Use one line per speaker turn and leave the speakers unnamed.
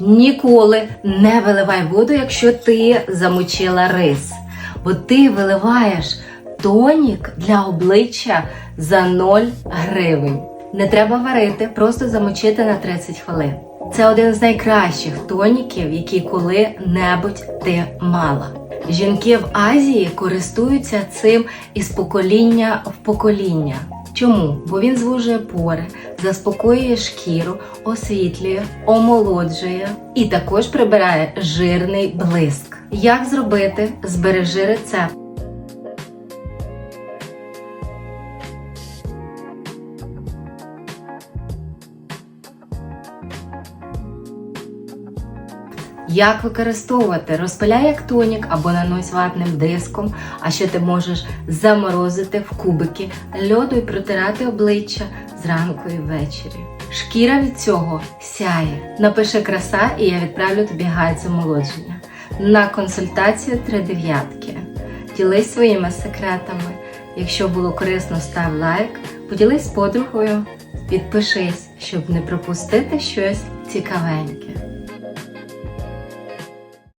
Ніколи не виливай воду, якщо ти замочила рис. Бо ти виливаєш тонік для обличчя за 0 гривень. Не треба варити, просто замочити на 30 хвилин. Це один з найкращих тоніків, які коли-небудь ти мала. Жінки в Азії користуються цим із покоління в покоління. Чому? Бо він звужує пори, заспокоює шкіру, освітлює, омолоджує і також прибирає жирний блиск. Як зробити? Збережи рецепт. Як використовувати? Розпиляй як тонік або нанось ватним диском, а ще ти можеш заморозити в кубики льоду і протирати обличчя зранку і ввечері. Шкіра від цього сяє. Напиши краса, і я відправлю тобі гайд з омолодження. На консультацію три дев'ятки. Ділись своїми секретами. Якщо було корисно, став лайк, поділись з подругою, підпишись, щоб не пропустити щось цікавеньке.